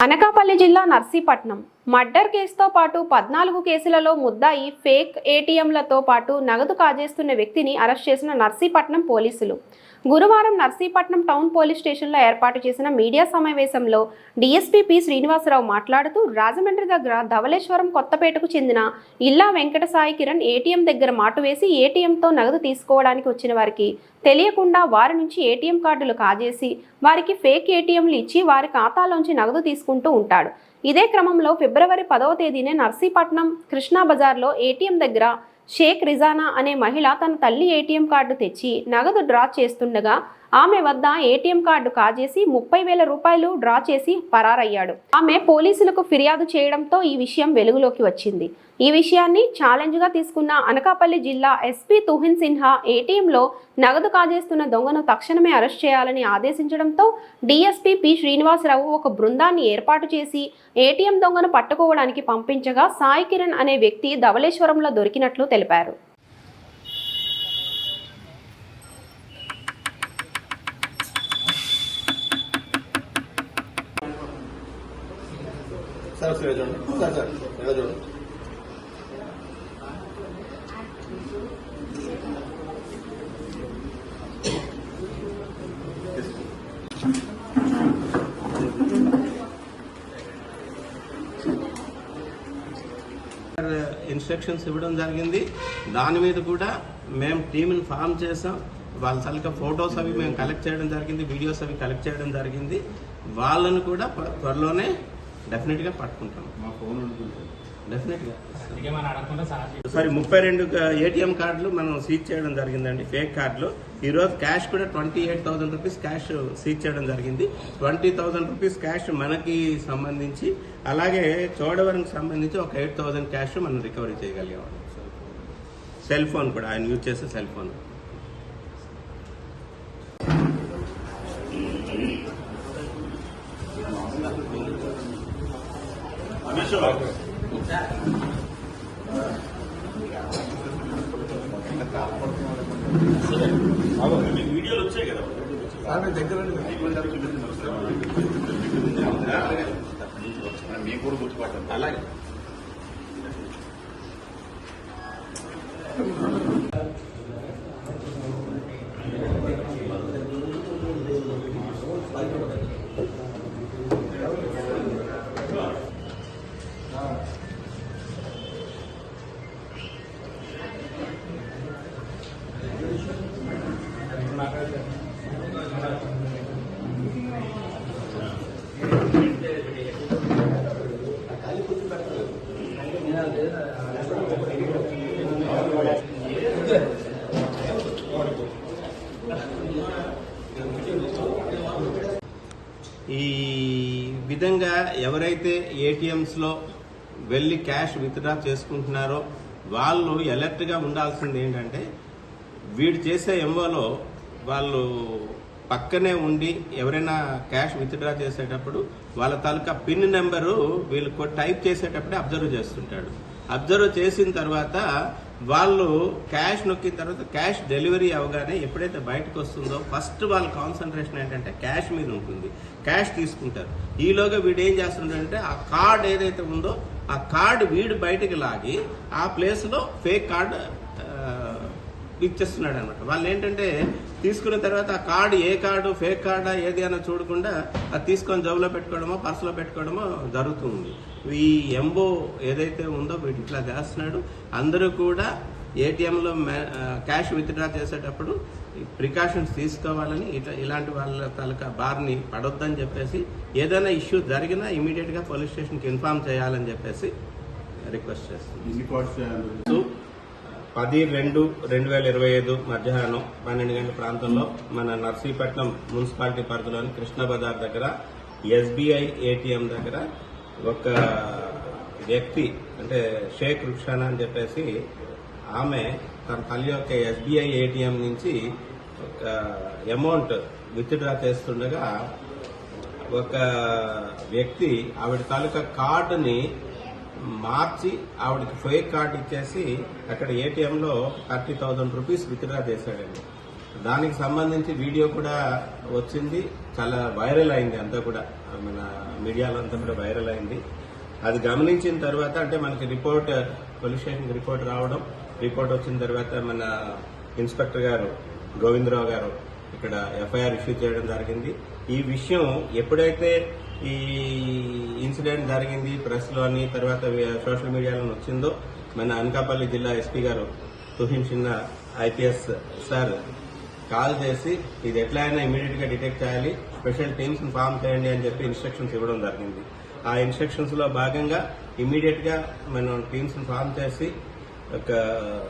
అనకాపల్లి జిల్లా నర్సీపట్నం. మర్డర్ కేసుతో పాటు పద్నాలుగు కేసులలో ముద్దాయి ఫేక్ ఏటీఎంలతో పాటు నగదు కాజేస్తున్న వ్యక్తిని అరెస్ట్ చేసిన నర్సీపట్నం పోలీసులు. గురువారం నర్సీపట్నం టౌన్ పోలీస్ స్టేషన్లో ఏర్పాటు చేసిన మీడియా సమావేశంలో డీఎస్పీ పి శ్రీనివాసరావు మాట్లాడుతూ రాజమండ్రి దగ్గర ధవళేశ్వరం కొత్తపేటకు చెందిన ఇల్లా వెంకట సాయి కిరణ్ ఏటీఎం దగ్గర మాటు వేసి ఏటీఎంతో నగదు తీసుకోవడానికి వచ్చిన వారికి తెలియకుండా వారి నుంచి ఏటీఎం కార్డులు కాజేసి వారికి ఫేక్ ఏటీఎంలు ఇచ్చి వారి ఖాతాలోంచి నగదు తీసుకుంటూ ఉంటాడు. ఇదే క్రమంలో ఫిబ్రవరి పదవ తేదీనే నర్సీపట్నం కృష్ణా బజార్లో ఏటీఎం దగ్గర షేక్ రిజానా అనే మహిళ తన తల్లి ఏటీఎం కార్డు తెచ్చి నగదు డ్రా చేస్తుండగా ఆమె వద్ద ఏటీఎం కార్డు కాజేసి ముప్పై వేల రూపాయలు డ్రా చేసి పరారయ్యాడు. ఆమె పోలీసులకు ఫిర్యాదు చేయడంతో ఈ విషయం వెలుగులోకి వచ్చింది. ఈ విషయాన్ని ఛాలెంజ్గా తీసుకున్న అనకాపల్లి జిల్లా ఎస్పీ తుహిన్ సిన్హా ఏటీఎంలో నగదు కాజేస్తున్న దొంగను తక్షణమే అరెస్ట్ చేయాలని ఆదేశించడంతో డీఎస్పీ పి శ్రీనివాసరావు ఒక బృందాన్ని ఏర్పాటు చేసి ఏటీఎం దొంగను పట్టుకోవడానికి పంపించగా సాయి కిరణ్ అనే వ్యక్తి ధవళేశ్వరంలో దొరికినట్లు తెలిపారు. సార్ ఒకసారి చూడండి. Sir sir. ఇలా చూడండి ఇన్స్ట్రక్షన్స్ ఇవ్వడం జరిగింది. దాని మీద కూడా మేము టీంని ఫామ్ చేసాం. వాళ్ళ సరిగ్గా ఫొటోస్ అవి మేము కలెక్ట్ చేయడం జరిగింది వీడియోస్ అవి కలెక్ట్ చేయడం జరిగింది. వాళ్ళను కూడా త్వరలోనే డెఫినెట్గా పట్టుకుంటాం మా ఫోన్ డెఫినెట్గా సార్ సారీ ముప్పై రెండు ఏటీఎం కార్డులు మనం సీజ్ చేయడం జరిగిందండి ఫేక్ కార్డులు. ఈ రోజు క్యాష్ కూడా twenty eight thousand rupees cash seize చేయడం జరిగింది. ట్వంటీ థౌసండ్ రూపీస్ క్యాష్ మనకి సంబంధించి అలాగే చోడవరంకి సంబంధించి ఒక ఎయిట్ థౌసండ్ క్యాష్ మనం రికవరీ చేయగలిగాం సెల్ ఫోన్ కూడా ఆయన యూజ్ చేసే సెల్ ఫోన్ వీడియోలు వచ్చాయి కదా సార్ మీ కూడా గుర్తుపట్టండి అలాగే ఈ విధంగా ఎవరైతే ఏటీఎంస్లో వెళ్ళి క్యాష్ విత్డ్రా చేసుకుంటున్నారో వాళ్ళు ఎలర్ట్గా ఉండాల్సింది ఏంటంటే వీడు చేసే ఎంఓలో వాళ్ళు పక్కనే ఉండి ఎవరైనా క్యాష్ విత్డ్రా చేసేటప్పుడు వాళ్ళ తాలూకా పిన్ నెంబరు వీళ్ళు టైప్ చేసేటప్పుడే అబ్జర్వ్ చేస్తుంటాడు. అబ్జర్వ్ చేసిన తర్వాత వాళ్ళు క్యాష్ నొక్కిన తర్వాత క్యాష్ డెలివరీ అవగానే ఎప్పుడైతే బయటకు వస్తుందో ఫస్ట్ వాళ్ళ కాన్సన్ట్రేషన్ ఏంటంటే క్యాష్ మీద ఉంటుంది. క్యాష్ తీసుకుంటారు. ఈలోగా వీడు ఏం చేస్తుంటాడంటే ఆ కార్డ్ ఏదైతే ఉందో ఆ కార్డు వీడు బయటకు లాగి ఆ ప్లేస్లో ఫేక్ కార్డు ఇచ్చేస్తున్నాడు అనమాట వాళ్ళు ఏంటంటే తీసుకున్న తర్వాత ఆ కార్డు ఏ కార్డు ఫేక్ కార్డా ఏది అని చూడకుండా అది తీసుకొని జబ్బులో పెట్టుకోవడమో పర్సులో పెట్టుకోవడమో జరుగుతుంది. ఈ ఎంబో ఏదైతే ఉందో వీటి ఇట్లా చేస్తున్నాడు. అందరూ కూడా ఏటీఎంలో క్యాష్ విత్డ్రా చేసేటప్పుడు ప్రికాషన్స్ తీసుకోవాలని ఇట్లా ఇలాంటి వాళ్ళ తాలూకా బార్ని పడొద్దని చెప్పేసి ఏదైనా ఇష్యూ జరిగినా ఇమీడియట్గా పోలీస్ స్టేషన్కి ఇన్ఫార్మ్ చేయాలని చెప్పేసి రిక్వెస్ట్ చేయాలి? పది రెండు రెండు వేల ఇరవై ఐదు మధ్యాహ్నం పన్నెండు గంటల ప్రాంతంలో మన నర్సీపట్నం మున్సిపాలిటీ పరిధిలోని కృష్ణ బజార్ దగ్గర ఎస్బీఐ ఏటీఎం దగ్గర ఒక వ్యక్తి అంటే షేక్ రుక్షానా అని చెప్పేసి ఆమె తన తల్లి యొక్క ఎస్బీఐ ఏటీఎం నుంచి ఒక అమౌంట్ విత్డ్రా చేస్తుండగా ఒక వ్యక్తి ఆవిడ తాలూకా కార్డుని మార్చి ఆవిడకి ఫేక్ కార్డు ఇచ్చేసి అక్కడ ఏటీఎంలో థర్టీ థౌజండ్ రూపీస్ విత్డ్రా చేశాడండి. దానికి సంబంధించి వీడియో కూడా వచ్చింది. చాలా వైరల్ అయింది అంతా కూడా. మన మీడియాలో అంతా కూడా వైరల్ అయింది. అది గమనించిన తర్వాత అంటే మనకి రిపోర్ట్ పోలీస్ స్టేషన్కి రిపోర్ట్ రావడం. రిపోర్ట్ వచ్చిన తర్వాత మన ఇన్స్పెక్టర్ గారు గోవిందరావు గారు ఇక్కడ ఎఫ్ఐఆర్ ఇష్యూ చేయడం జరిగింది. ఈ విషయం ఎప్పుడైతే ఈ ఇన్సిడెంట్ జరిగింది ప్రెస్లో అని తర్వాత సోషల్ మీడియాలో వచ్చిందో మన అనకాపల్లి జిల్లా ఎస్పీ గారు తుహిన్ చిన్న ఐపీఎస్ సార్ కాల్ చేసి ఇది ఎట్లా అయినా ఇమీడియట్గా డిటెక్ట్ చేయాలి స్పెషల్ టీమ్స్ ఫామ్ చేయండి అని చెప్పి ఇన్స్ట్రక్షన్స్ ఇవ్వడం జరిగింది. ఆ ఇన్స్ట్రక్షన్స్లో భాగంగా ఇమీడియట్గా మనం టీమ్స్ ఫామ్ చేసి ఒక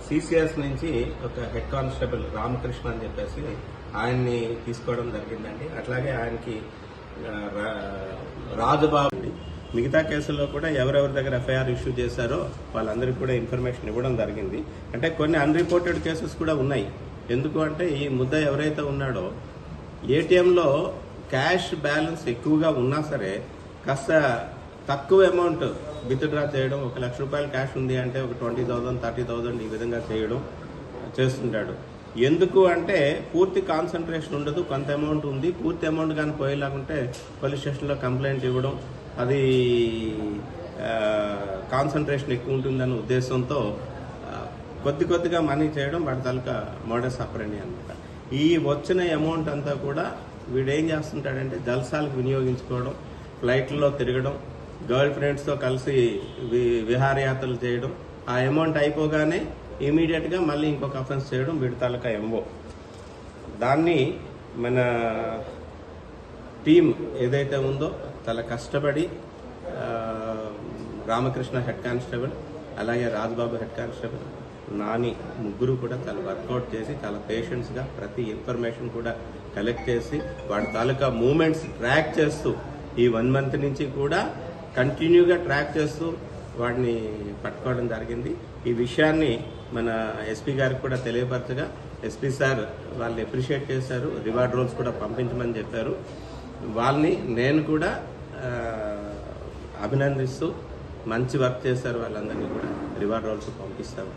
సిసిఎస్ నుంచి ఒక హెడ్ కానిస్టేబుల్ రామకృష్ణ అని చెప్పేసి ఆయన్ని తీసుకోవడం జరిగిందండి. అట్లాగే ఆయనకి రాజుబాబు మిగతా కేసుల్లో కూడా ఎవరెవరి దగ్గర ఎఫ్ఐఆర్ ఇష్యూ చేశారో వాళ్ళందరికీ కూడా ఇన్ఫర్మేషన్ ఇవ్వడం జరిగింది. అంటే కొన్ని అన్రిపోర్టెడ్ కేసెస్ కూడా ఉన్నాయి. ఎందుకు అంటే ఈ ముద్ద ఎవరైతే ఉన్నాడో ఏటీఎంలో క్యాష్ బ్యాలెన్స్ ఎక్కువగా ఉన్నా సరే కాస్త తక్కువ అమౌంట్ విత్డ్రా చేయడం ఒక లక్ష రూపాయలు క్యాష్ ఉంది అంటే ఒక ట్వంటీ థౌసండ్ థర్టీ థౌసండ్ ఈ విధంగా చేయడం చేస్తుంటాడు. ఎందుకు అంటే పూర్తి కాన్సన్ట్రేషన్ ఉండదు కొంత అమౌంట్ ఉంది. పూర్తి అమౌంట్ కానీ పోయేలాగుంటే పోలీస్ స్టేషన్లో కంప్లైంట్ ఇవ్వడం అది కాన్సన్ట్రేషన్ ఎక్కువ ఉంటుందన్న ఉద్దేశంతో కొద్ది కొద్దిగా మనీ చేయడం వాటి తాలూకా మోడస్ అప్రెండి అనమాట ఈ వచ్చిన అమౌంట్ అంతా కూడా వీడు ఏం చేస్తుంటాడంటే జల్సాలకు వినియోగించుకోవడం ఫ్లైట్లలో తిరగడం గర్ల్ ఫ్రెండ్స్తో కలిసి వి- విహారయాత్రలు చేయడం ఆ అమౌంట్ అయిపోగానే ఇమీడియట్గా మళ్ళీ ఇంకొక అఫెన్స్ చేయడం వీడి తాలూకా ఎంఓ దాన్ని మన టీం ఏదైతే ఉందో చాలా కష్టపడి రామకృష్ణ హెడ్ కానిస్టేబుల్ అలాగే రాజ్బాబు హెడ్ కానిస్టేబుల్ నాని ముగ్గురు కూడా చాలా వర్కౌట్ చేసి చాలా పేషెన్స్గా ప్రతి ఇన్ఫర్మేషన్ కూడా కలెక్ట్ చేసి వాడి తాలూకా మూమెంట్స్ ట్రాక్ చేస్తూ ఈ వన్ మంత్ నుంచి కూడా కంటిన్యూగా ట్రాక్ చేస్తూ వాడిని పట్టుకోవడం జరిగింది. ఈ విషయాన్ని మన ఎస్పీ గారికి కూడా తెలియపరచగా ఎస్పీ సార్ వాళ్ళు అప్రిషియేట్ చేశారు. రివార్డ్ రోల్స్ కూడా పంపించమని చెప్పారు. వాళ్ళని నేను కూడా అభినందిస్తూ మంచి వర్క్ చేశారు వాళ్ళందరినీ కూడా రివార్డ్ రోల్స్ పంపిస్తాము.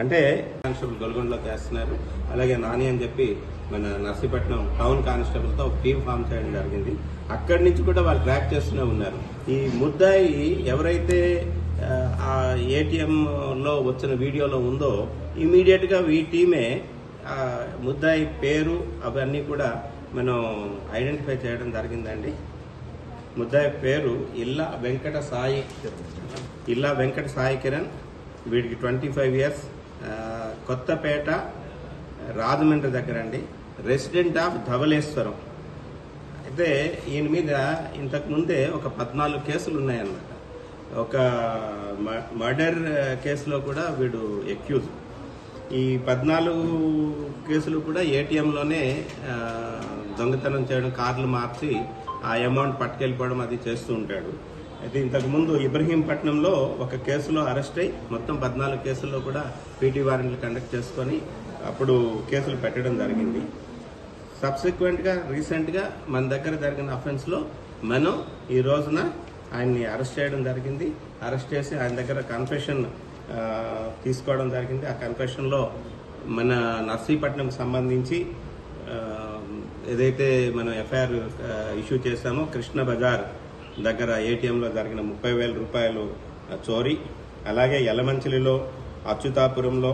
అంటే కానిస్టేబుల్ గొల్గొండలో చేస్తున్నారు అలాగే నాని అని చెప్పి మన నర్సీపట్నం టౌన్ కానిస్టేబుల్తో ఒక టీం ఫామ్ చేయడం జరిగింది. అక్కడి నుంచి కూడా వాళ్ళు ట్రాక్ చేస్తూనే ఉన్నారు. ఈ ముద్దాయి ఎవరైతే ఆ, ఏటీఎంలో వచ్చిన వీడియోలో ఉందో ఇమీడియట్గా ఈ టీమే ముద్దాయి పేరు అవన్నీ కూడా మనం ఐడెంటిఫై చేయడం జరిగిందండి. ముద్దాయి పేరు ఇల్లా వెంకట సాయి ఇల్లా వెంకట సాయి కిరణ్ వీడికి twenty five years. Kothapeta Rajahmundry దగ్గర అండి. రెసిడెంట్ ఆఫ్ ధవలేశ్వరం అయితే ఈయన మీద ఇంతకు ముందే ఒక పద్నాలుగు కేసులు ఉన్నాయన్నమాట. ఒక మ- మర్డర్ కేసులో కూడా వీడు ఎక్యూజ్ ఈ పద్నాలుగు కేసులు కూడా ఏటీఎంలోనే దొంగతనం చేయడం కార్లు మార్చి ఆ అమౌంట్ పట్టుకెళ్ళిపోవడం అది చేస్తూ ఉంటాడు. అయితే ఇంతకుముందు ఇబ్రహీంపట్నంలో ఒక కేసులో అరెస్ట్ అయి మొత్తం పద్నాలుగు కేసుల్లో కూడా పీటీ వారెంట్లు కండక్ట్ చేసుకొని అప్పుడు కేసులు పెట్టడం జరిగింది. సబ్సిక్వెంట్గా రీసెంట్గా మన దగ్గర జరిగిన అఫెన్స్లో మనం ఈ రోజున ఆయన్ని అరెస్ట్ చేయడం జరిగింది. అరెస్ట్ చేసి ఆయన దగ్గర కన్ఫెషన్ తీసుకోవడం జరిగింది. ఆ కన్ఫెషన్లో మన నర్సీపట్నంకి సంబంధించి ఏదైతే మనం ఎఫ్ఐఆర్ ఇష్యూ చేశామో కృష్ణ బజార్ దగ్గర ఏటీఎంలో జరిగిన ముప్పై వేల రూపాయలు చోరీ. అలాగే యలమంచిలిలో అచ్యుతాపురంలో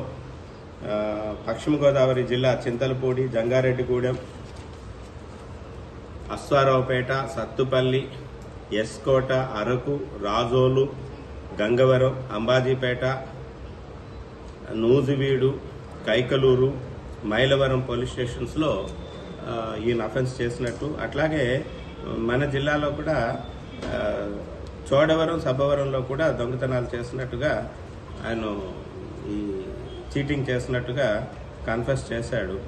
పశ్చిమ గోదావరి జిల్లా చింతలపూడి జంగారెడ్డిగూడెం అశ్వారావుపేట సత్తుపల్లి ఎస్కోట అరకు రాజోలు గంగవరం అంబాజీపేట నూజివీడు కైకలూరు మైలవరం పోలీస్ స్టేషన్స్లో ఈయన అఫెన్స్ చేసినట్టు. అట్లాగే మన జిల్లాలో కూడా చోడవరం సబ్బవరంలో కూడా దొంగతనాలు చేసినట్టుగా ఆయన ఈ చీటింగ్ చేసినట్టుగా కన్ఫెస్ చేశాడు.